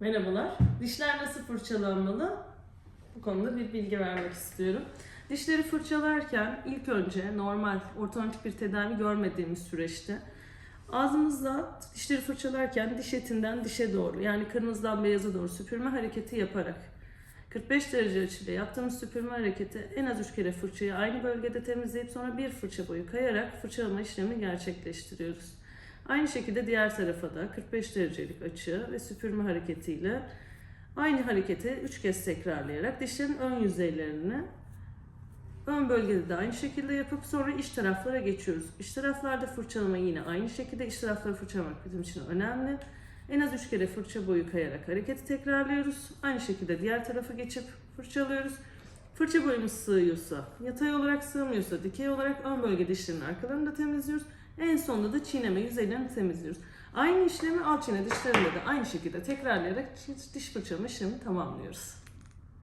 Merhabalar. Dişler nasıl fırçalanmalı? Bu konuda bir bilgi vermek istiyorum. Dişleri fırçalarken ilk önce normal ortodontik bir tedavi görmediğimiz süreçte ağzımızla dişleri fırçalarken diş etinden dişe doğru yani kırmızıdan beyaza doğru süpürme hareketi yaparak 45 derece açıyla yaptığımız süpürme hareketi en az 3 kere fırçayı aynı bölgede temizleyip sonra bir fırça boyu kayarak fırçalama işlemi gerçekleştiriyoruz. Aynı şekilde diğer tarafa da 45 derecelik açı ve süpürme hareketiyle aynı hareketi 3 kez tekrarlayarak dişlerin ön yüzeylerini ön bölgede de aynı şekilde yapıp sonra iç taraflara geçiyoruz. İç taraflarda fırçalama yine aynı şekilde iç tarafları fırçalamak bizim için önemli. En az 3 kere fırça boyu kayarak hareketi tekrarlıyoruz. Aynı şekilde diğer tarafa geçip fırçalıyoruz. Fırça boyumuz sığıyorsa, yatay olarak sığmıyorsa, dikey olarak ön bölge dişlerin arkalarını da temizliyoruz. En sonunda da çiğneme yüzeylerini temizliyoruz. Aynı işlemi alt çene dişlerinde de aynı şekilde tekrarlayarak diş fırçalama işlemini tamamlıyoruz.